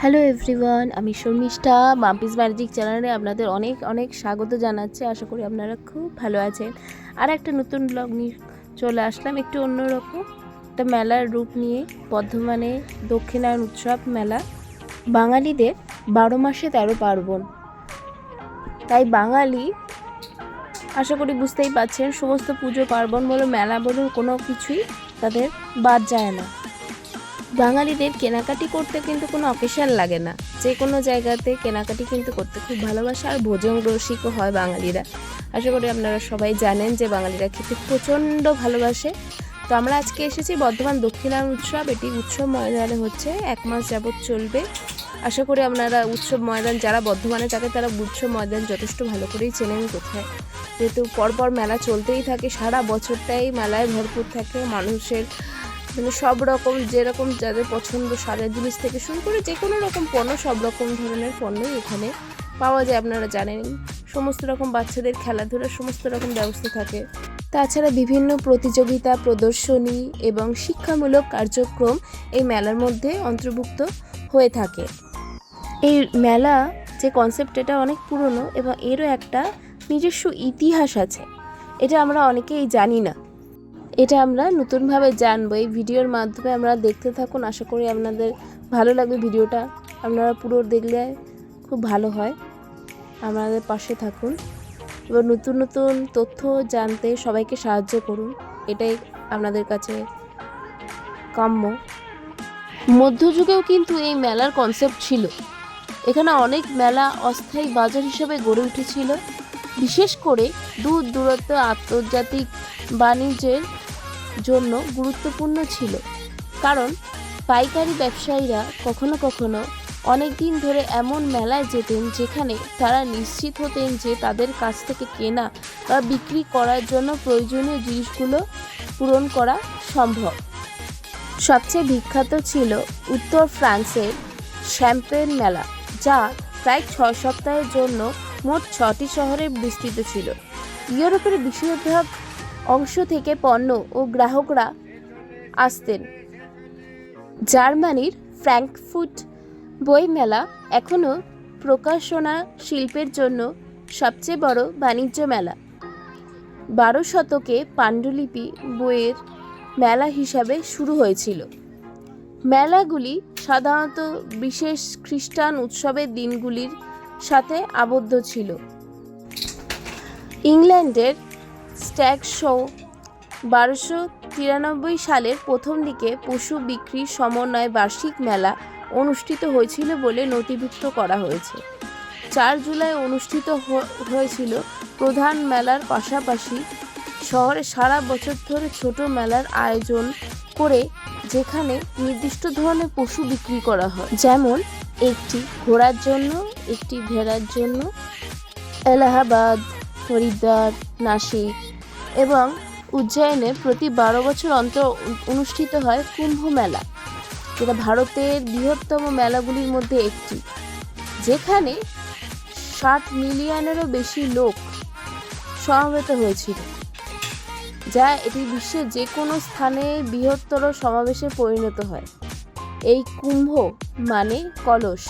Hello everyone আমি Sharmistha Mampi's magic চ্যানেলে আপনাদের অনেক অনেক স্বাগত জানাচ্ছি। আশা করি আপনারা খুব ভালো আছেন। আর একটা নতুন ব্লগ নিয়ে চলে আসলাম। একটু অন্যরকম একটা মেলার রূপ নিয়ে, বর্ধমানে দক্ষিণায়ন উৎসব মেলা। বাঙালিদের বারো মাসে তেরো পার্বণ। তাই বাঙালি, আশা করি বুঝতেই পারছেন, সমস্ত পুজো পার্বণ বলো, মেলা বলুন কোনো কিছুই তাদের বাদ যায় না। বাঙালিদের কেনাকাটি করতে কিন্তু কোনো অকেশন লাগে না। যে কোনো জায়গাতে কেনাকাটি কিন্তু করতে খুব ভালোবাসে আর ভোজন রসিকও হয় বাঙালিরা। আশা করি আপনারা সবাই জানেন যে বাঙালিরা খেতে প্রচণ্ড ভালোবাসে। তো আমরা আজকে এসেছি বর্ধমান দক্ষিণায়ন উৎসব। এটি উৎসব ময়দানে হচ্ছে, এক মাস যাবৎ চলবে। আশা করি আপনারা উৎসব ময়দান যারা বর্ধমানে থাকে, তারা উৎসব ময়দান যথেষ্ট ভালো করেই চেনেন কোথায়। যেহেতু পরপর মেলা চলতেই থাকে, সারা বছরটাই মেলায় ভরপুর থাকে মানুষের। মানে সব রকম যেরকম যাদের পছন্দ সারের জিনিস থেকে শুরু করে যে কোনো রকম পণ্য, সব রকম ধরনের পণ্যই এখানে পাওয়া যায়, আপনারা জানেন। সমস্ত রকম বাচ্চাদের খেলাধুলার সমস্ত রকম ব্যবস্থা থাকে। তাছাড়া বিভিন্ন প্রতিযোগিতা, প্রদর্শনী এবং শিক্ষামূলক কার্যক্রম এই মেলার মধ্যে অন্তর্ভুক্ত হয়ে থাকে। এই মেলা যে কনসেপ্ট এটা অনেক পুরনো এবং এরও একটা নিজস্ব ইতিহাস আছে। এটা আমরা অনেকেই জানি না। এটা আমরা নতুনভাবে জানব। এই ভিডিওর মাধ্যমে আমরা দেখতে থাকুন। আশা করি আপনাদের ভালো লাগবে ভিডিওটা। আপনারা পুরো দেখলে খুব ভালো হয়। আমাদের পাশে থাকুন। এবার নতুন নতুন তথ্য জানতে সবাইকে সাহায্য করুন। এটাই আপনাদের কাছে কাম্য। মধ্যযুগেও কিন্তু এই মেলার কনসেপ্ট ছিল। এখানে অনেক মেলা অস্থায়ী বাজার হিসেবে গড়ে উঠেছিল। বিশেষ করে দূর দূরত্ব আন্তর্জাতিক বাণিজ্যের জন্য গুরুত্বপূর্ণ ছিল। কারণ পাইকারি ব্যবসায়ীরা কখনো কখনো অনেক দিন ধরে এমন মেলায় যেতেন যেখানে তারা নিশ্চিত হতেন যে তাদের কাছ থেকে কেনা বা বিক্রি করার জন্য প্রয়োজনীয় জিনিসগুলো পূরণ করা সম্ভব। সবচেয়ে বিখ্যাত ছিল উত্তর ফ্রান্সের শ্যাম্পেন মেলা, যা প্রায় ছয় সপ্তাহের জন্য মোট ছটি শহরে বিস্তৃত ছিল। ইউরোপের বেশিরভাগ অংশ থেকে পণ্য ও গ্রাহকরা আসতেন। জার্মানির ফ্র্যাঙ্কফুট বইমেলা এখনও প্রকাশনা শিল্পের জন্য সবচেয়ে বড় বাণিজ্য মেলা। বারো শতকে পাণ্ডুলিপি বইয়ের মেলা হিসাবে শুরু হয়েছিল। মেলাগুলি সাধারণত বিশেষ খ্রিস্টান উৎসবের দিনগুলির সাথে আবদ্ধ ছিল। ইংল্যান্ডের স্ট্যাগ শো বারোশো তিরানব্বই সালের প্রথম দিকে পশু বিক্রির সমন্বয়ে বার্ষিক মেলা অনুষ্ঠিত হয়েছিল বলে নথিভুক্ত করা হয়েছে। চার জুলাই অনুষ্ঠিত হয়েছিল প্রধান মেলার পাশাপাশি শহরে সারা বছর ধরে ছোট মেলার আয়োজন করে যেখানে নির্দিষ্ট ধরনের পশু বিক্রি করা হয়। যেমন একটি ঘোড়ার জন্য, একটি ভেড়ার জন্য, এলাহাবাদ হরিদ্বার নাসিক এবং উজ্জয়নে প্রতি বারো বছর অন্তর অনুষ্ঠিত হয় কুম্ভ মেলা, যেটা ভারতের বৃহত্তম মেলাগুলির মধ্যে একটি, যেখানে ষাট মিলিয়নেরও বেশি লোক সমবেত হয়েছিল, যা এটি বিশ্বের যে কোনো স্থানে বৃহত্তর সমাবেশে পরিণত হয়। এই কুম্ভ মানে কলস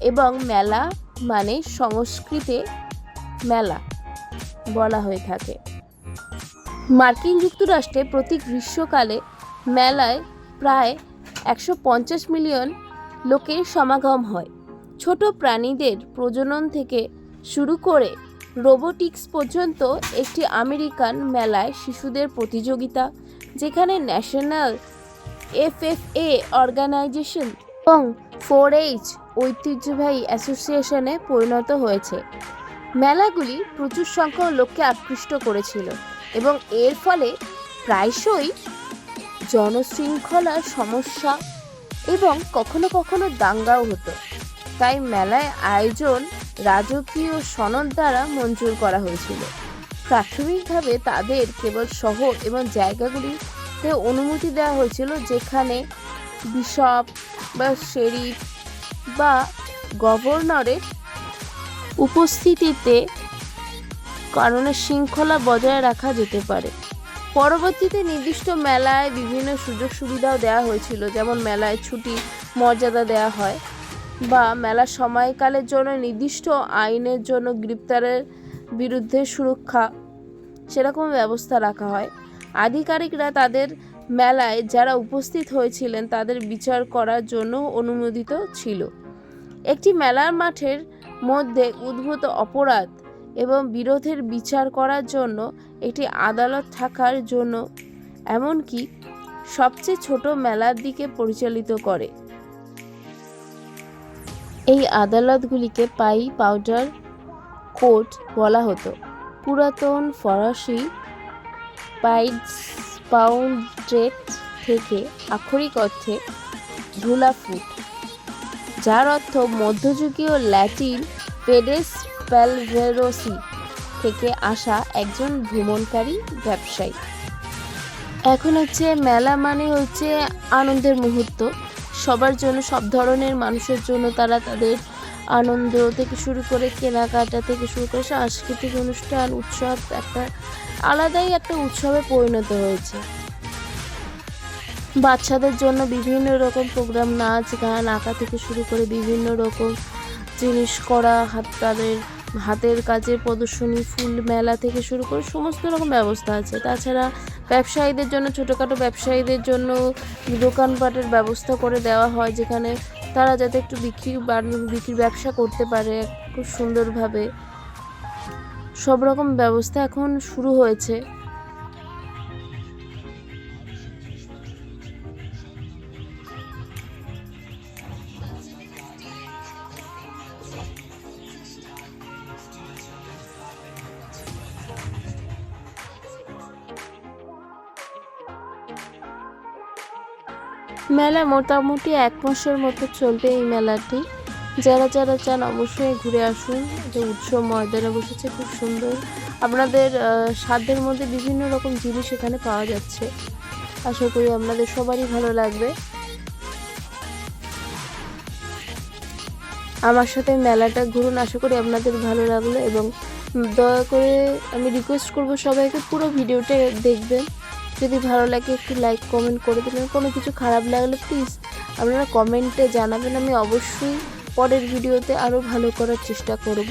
এবং মেলা মানে সংস্কৃতে মেলা। বলা হয়ে থাকে। মার্কিন যুক্তরাষ্ট্রে প্রতি গ্রীষ্মকালে মেলায় প্রায় একশো পঞ্চাশ মিলিয়ন লোকের সমাগম হয়। ছোট প্রাণীদের প্রজনন থেকে শুরু করে রোবোটিক্স পর্যন্ত একটি আমেরিকান মেলায় শিশুদের প্রতিযোগিতা, যেখানে ন্যাশনাল এফএফএ অর্গানাইজেশন এবং ফোর এইচ ঐতিহ্যবাহী অ্যাসোসিয়েশনে পরিণত হয়েছে। মেলাগুলি প্রচুর সংখ্যক লোককে আকৃষ্ট করেছিল এবং এর ফলে প্রায়শই জনশৃঙ্খলার সমস্যা এবং কখনো কখনো দাঙ্গাও হতো। তাই মেলায় আয়োজন রাজকীয় সনদ দ্বারা মঞ্জুর করা হয়েছিল। প্রাথমিকভাবে তাদের কেবল শহর এবং জায়গাগুলিতে অনুমতি দেওয়া হয়েছিল যেখানে বিশপ বা শেরিফ বা গভর্নরের উপস্থিতিতে কারণে শৃঙ্খলা বজায় রাখা যেতে পারে। পরবর্তীতে নির্দিষ্ট মেলায় বিভিন্ন সুযোগ সুবিধাও দেওয়া হয়েছিল, যেমন মেলায় ছুটি, মর্যাদা দেওয়া হয় বা মেলার সময়কালের জন্য নির্দিষ্ট আইনের জন্য গ্রেপ্তারের বিরুদ্ধে সুরক্ষা সেরকম ব্যবস্থা রাখা হয়। আধিকারিকরা তাদের মেলায় যারা উপস্থিত হয়েছিলেন তাদের বিচার করার জন্য অনুমোদিত ছিল। একটি মেলার মাঠের মধ্যে উদ্ভূত অপরাধ এবং বিরোধের বিচার করার জন্য একটি আদালত থাকার জন্য, এমনকি সবচেয়ে ছোট মেলার দিকে পরিচালিত করে। এই আদালতগুলিকে পাই পাউডার কোর্ট বলা হতো। পুরাতন ফরাসি পাইডস পাউন্ড্রেট থেকে আক্ষরিক অর্থে ধুলা ফুট যার অর্থ মধ্যযুগীয় ল্যাটিন পেডেস প্যালভেরোসি থেকে আসা একজন ভ্রমণকারী ব্যবসায়ী। এখন হচ্ছে মেলা মানে হচ্ছে আনন্দের মুহূর্ত। সবার জন্য, সব ধরনের মানুষের জন্য তারা তাদের আনন্দ থেকে শুরু করে কেনাকাটা থেকে শুরু করে সাংস্কৃতিক অনুষ্ঠান, উৎসব, একটা আলাদাই একটা উৎসবে পরিণত হয়েছে। বাচ্চাদের জন্য বিভিন্ন রকম প্রোগ্রাম নাচ, গান, আঁকা থেকে শুরু করে বিভিন্ন রকম জিনিস করা, হাত, তাদের হাতের কাজের প্রদর্শনী, ফুল মেলা থেকে শুরু করে সমস্ত রকম ব্যবস্থা আছে। তাছাড়া ব্যবসায়ীদের জন্য, ছোটোখাটো ব্যবসায়ীদের জন্য দোকানপাটের ব্যবস্থা করে দেওয়া হয়, যেখানে তারা যাতে একটু বিক্রি বিক্রির ব্যবসা করতে পারে খুব সুন্দরভাবে। সব রকম ব্যবস্থা এখন শুরু হয়েছে। মেলা মোটামুটি এক মাসের মতো চলবে এই মেলাটি। যারা যারা চান অবশ্যই ঘুরে আসুন। যে উৎসব ময়দানে বসেছে, খুব সুন্দর। আপনাদের সাধ্যের মধ্যে বিভিন্ন রকম জিনিস এখানে পাওয়া যাচ্ছে। আশা করি আপনাদের সবারই ভালো লাগবে। আমার সাথে মেলাটা ঘুরুন, আশা করি আপনাদের ভালো লাগল। এবং দয়া করে আমি রিকোয়েস্ট করব সবাইকে পুরো ভিডিওটা দেখবেন। যদি ভালো লাগে একটু লাইক কমেন্ট করে দেবেন। কোনো কিছু খারাপ লাগলে প্লিজ আপনারা কমেন্টে জানাবেন। আমি অবশ্যই পরের ভিডিওতে আরও ভালো করার চেষ্টা করব।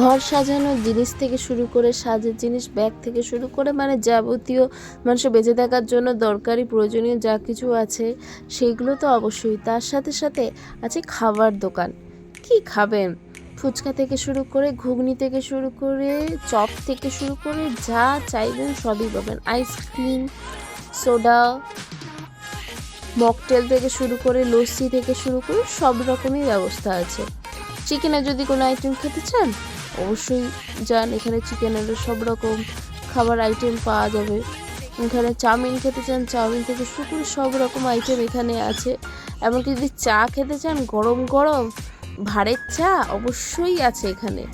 ঘর সাজানোর জিনিস থেকে শুরু করে সাজের জিনিস ব্যাগ থেকে শুরু করে মানে যাবতীয় মানুষের বেঁচে থাকার জন্য দরকারি, প্রয়োজনীয় যা কিছু আছে সেইগুলো তো অবশ্যই। তার সাথে সাথে আছে খাবার দোকান। কি খাবেন? ফুচকা থেকে শুরু করে ঘুগনি থেকে শুরু করে চপ থেকে শুরু করে যা চাইবেন সবই পাবেন। আইসক্রিম সোডা মকটেল থেকে শুরু করে লস্যি থেকে শুরু করে সব রকমই ব্যবস্থা আছে। চিকেনে যদি কোনো আইটেম খেতে চান, অবশ্যই যান, এখানে চিকেনের সব রকম খাবার আইটেম পাওয়া যাবে। এখানে চাউমিন খেতে চান, চাউমিন থেকে শুরু করে সব রকম আইটেম এখানে আছে। এমনকি যদি চা খেতে চান গরম গরম ভাড়ের চা অবশ্যই আছে এখানে।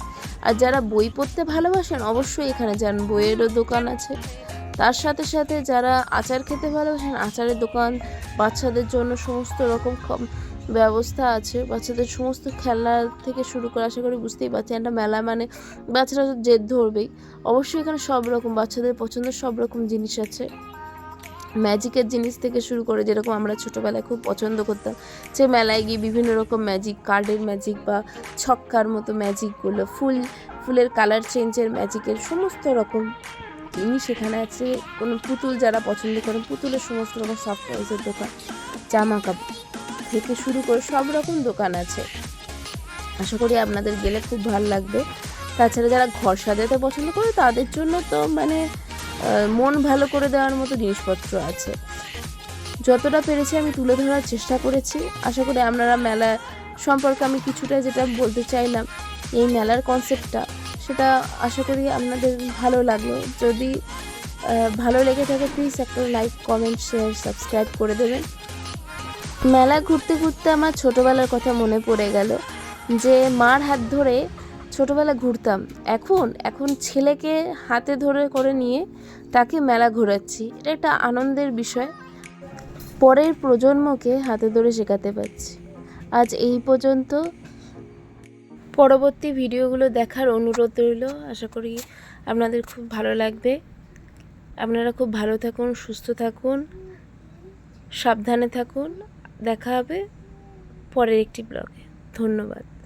আর যারা বই পড়তে ভালোবাসেন, অবশ্যই এখানে যান, বইয়েরও দোকান আছে। তার সাথে সাথে যারা আচার খেতে ভালোবাসেন, আচারের দোকান, বাচ্চাদের জন্য সমস্ত রকম ব্যবস্থা আছে। বাচ্চাদের সমস্ত খেলনা থেকে শুরু করে, আশা করি বুঝতেই পারছি একটা মেলা মানে বাচ্চারা জেদ ধরবেই। অবশ্যই এখানে সব রকম, বাচ্চাদের পছন্দের সব রকম জিনিস আছে। ম্যাজিকের জিনিস থেকে শুরু করে যেরকম আমরা ছোটোবেলায় খুব পছন্দ করতাম, যে মেলায় গিয়ে বিভিন্ন রকম ম্যাজিক কার্ডের ম্যাজিক বা ছক্কার মতো ম্যাজিকগুলো ফুল, ফুলের কালার চেঞ্জের ম্যাজিকের সমস্ত রকম জিনিস এখানে আছে। কোনো পুতুল যারা পছন্দ করেন, পুতুলের সমস্ত রকম সফট টয়েসের দোকান জামা কাপড় থেকে শুরু করে সব রকম দোকান আছে। আশা করি আপনাদের গেলে খুব ভালো লাগবে। তাছাড়া যারা ঘর সাজাতে পছন্দ করে, তাদের জন্য তো মানে মন ভালো করে দেওয়ার মতো জিনিসপত্র আছে। যতটা পেরেছি আমি তুলে ধরার চেষ্টা করেছি। আশা করি আপনারা মেলা সম্পর্কে আমি কিছুটা যেটা বলতে চাইলাম, এই মেলার কনসেপ্টটা সেটা আশা করি আপনাদের ভালো লাগল। যদি ভালো লেগে থাকে প্লিজ একটা লাইক কমেন্ট শেয়ার সাবস্ক্রাইব করে দেবেন। মেলা ঘুরতে ঘুরতে আমার ছোটোবেলার কথা মনে পড়ে গেল, যে মার হাত ধরে ছোটোবেলা ঘুরতাম। এখন এখন ছেলেকে হাতে ধরে করে নিয়ে তাকে মেলা ঘোরাচ্ছি। এটা একটা আনন্দের বিষয়। পরের প্রজন্মকে হাতে ধরে শেখাতে পারছি। আজ এই পর্যন্ত। পরবর্তী ভিডিওগুলো দেখার অনুরোধ রইল। আশা করি আপনাদের খুব ভালো লাগবে। আপনারা খুব ভালো থাকুন, সুস্থ থাকুন, সাবধানে থাকুন। দেখা হবে পরের একটি ব্লগে। ধন্যবাদ।